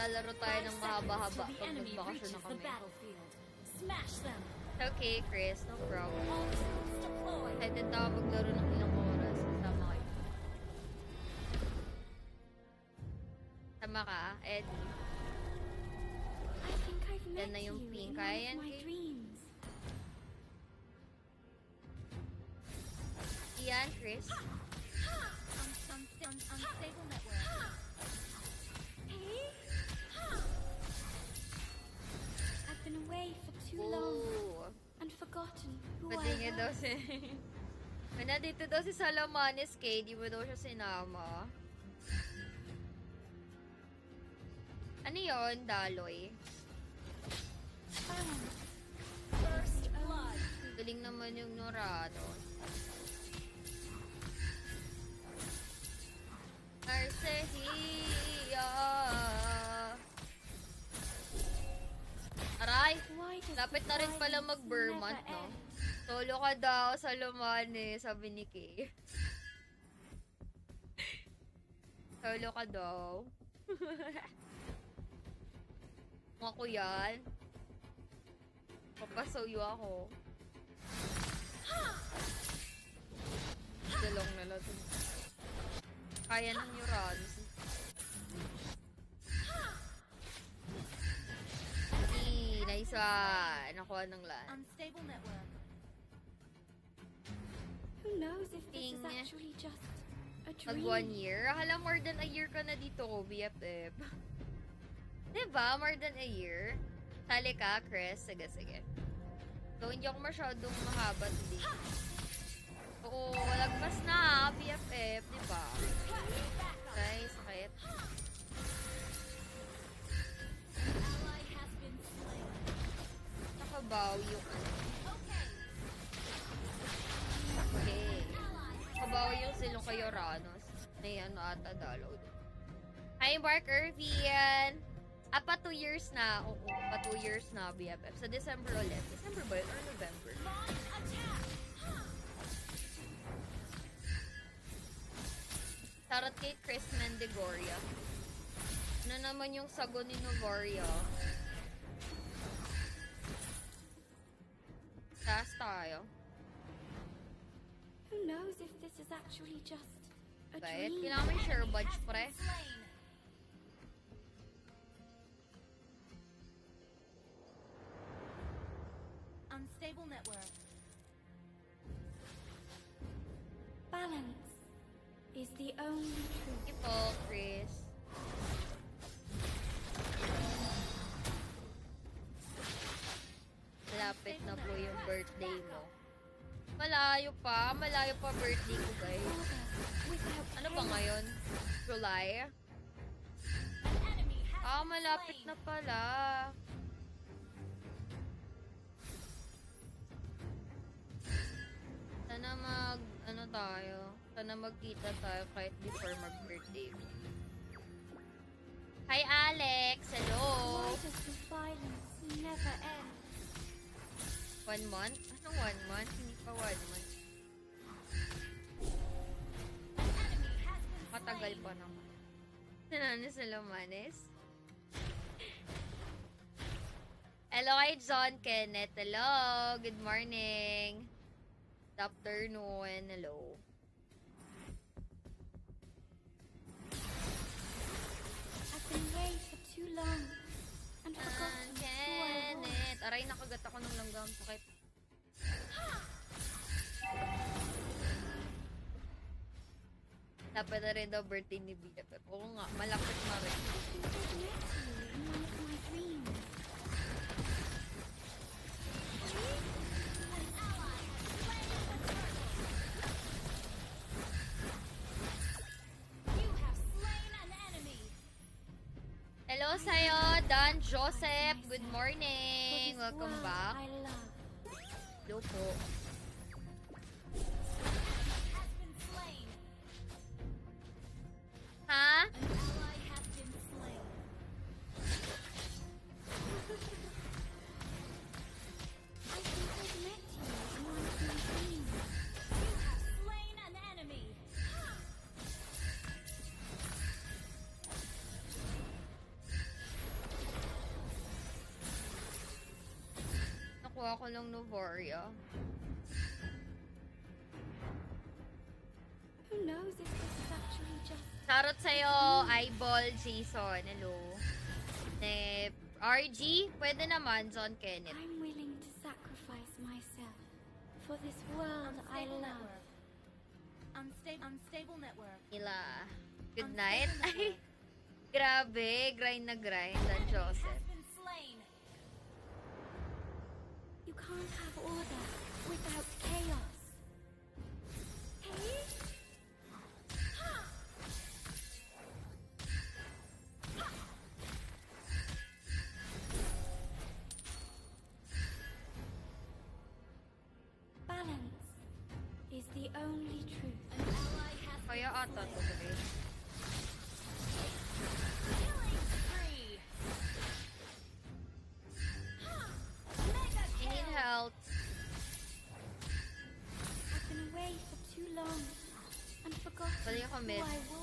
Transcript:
maglalaro tayo ng mahaba-haba pag nagbakasyon na kami. battlefield. Smash them. Okay, Chris. No problem. Excited ako maglaro ng ilang oras. Kasama kayo. Sama ka, Eddie. Yan na yung pink. in Kaya yan. Iyan, Chris. Un- un- un- unstable network. Too long and forgotten who Pwede I daw si... May nandito daw si Salamanes kay, di mo daw siya sinama. Ano yon Daloy? First blood. Galing naman yung Norano. Arcehia! The na rin pala mag-Vermont, no? Solo ka daw sa Lumane, sabi ni Kay. Solo ka daw. Ako yan, papasuyo ako. Dalong na lang. Kaya ng Uranus. One. Nakuha ng land. Unstable network. Who knows if this is actually just a Mag dream? one year? Akala more than a year ka na dito ko, BFF. diba? More than a year? Sali ka, Chris. Sige, sige. So, hindi ako masyadong mahaba today. Oo, walagpas na, BFF. Diba? Okay. Nakabawi yung silong kay Uranus. May ano ata doon. Hi, Mark Irvian! Ah, pa two years na. Oo, pa two years na, BFF. Sa December ulit. December ba yun? Or November? Charot kay Chris Mendigoria. Ano naman yung sago ni Novaria? Taas tayo. Who knows if this is actually just a Bakit? dream? Kailangan may share badge, Has pre. been slain. Unstable network. Balance is the only truth. Malayo pa. Malayo pa birthday ko, guys. Ano ba ngayon? July? Ah, malapit na pala. Sana mag, ano tayo, sana magkita tayo kahit before mag-birthday. Hi, Alex! Hello! Why does the violence never end? One month? Anong one month? Hindi pa one month. Matagal pa naman. Sinano sa Lomanes? Hello kay John Kenneth. Hello. Good morning. Good afternoon. Hello. I've been away for too long and was. Kenneth. Aray, nakagat ako ng langgam. Dapat na rin daw birthday ni BFF. Oo nga, malapit na rin. Hello sa'yo, Dan Joseph. Good morning. Welcome back. Hello po. Ako ng Novaria. Who knows if this is actually just Charot sa'yo, eyeball, Jason. Hello. Eh, RG, pwede naman, John Kenneth. I'm willing to sacrifice myself for this world I love. Unstable, unstable network. Nila. Good night. Ay, grabe. Grind na grind ang Joseph. order without chaos. Only truth. Oh, you're mid.